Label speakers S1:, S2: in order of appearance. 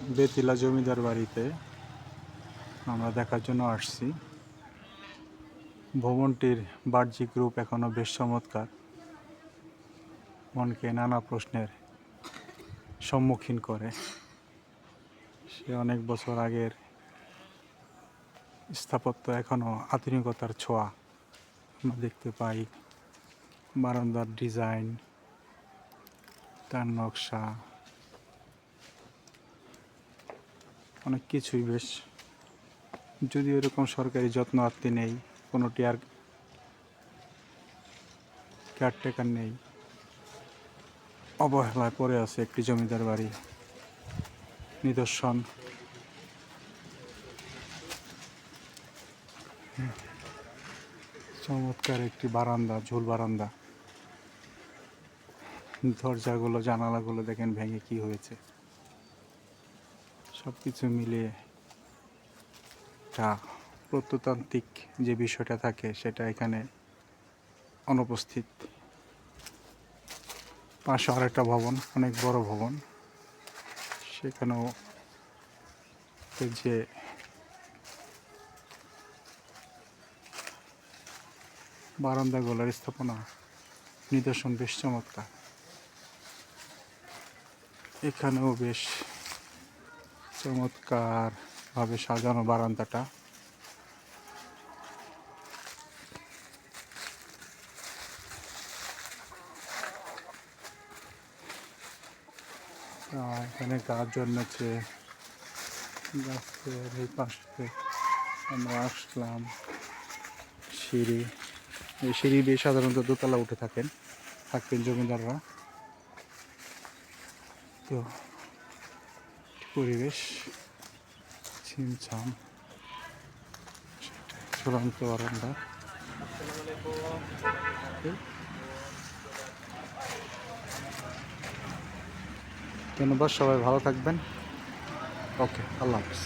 S1: বেতিলা জমিদার বাড়িতে আমরা দেখার জন্য আসছি। ভবনটির বাহ্যিক রূপ এখনও বেশ চমৎকার। মনকে নানা প্রশ্নের সম্মুখীন করে। সে অনেক বছর আগের স্থাপত্য এখনও আধুনিকতার ছোঁয়া আমরা দেখতে পাই। বারান্দার ডিজাইন, তার নকশা অনেক কিছুই বেশ। যদি এরকম সরকারি যত্ন আত্মি নেই কোনোটি আর কেয়ারটেকার নেই। অবহেলায় পড়ে আছে একটি জমিদার বাড়ি। নিদর্শন। চমৎকার একটি বারান্দা, ঝোল বারান্দা। দরজাগুলো, জানালাগুলো দেখেন ভেঙে কি হয়েছে। সব কিছু মিলিয়ে একটা প্রত্নতান্ত্রিক যে বিষয়টা থাকে, সেটা এখানে অনুপস্থিত। পাশে আরেকটা ভবন, অনেক বড় ভবন। সেখানেও যে বারান্দাগুলোর স্থাপনা, নিদর্শন বেশ চমৎকার। এখানেও বেশ চমৎকার ভাবে সাজানো বারান্দাটা। এখানে গাছ জন্মেছে। গাছের এই পাশে আমরা আসলাম সিঁড়ি। এই সিঁড়ি দিয়ে সাধারণত দোতলা উঠে থাকেন, থাকতেন জমিদাররা। তো পরিবেশ ছিমছাম চূড়ান্ত বারান্দা। ধন্যবাদ সবাই ভালো থাকবেন। ওকে আল্লাহ হাফিজ।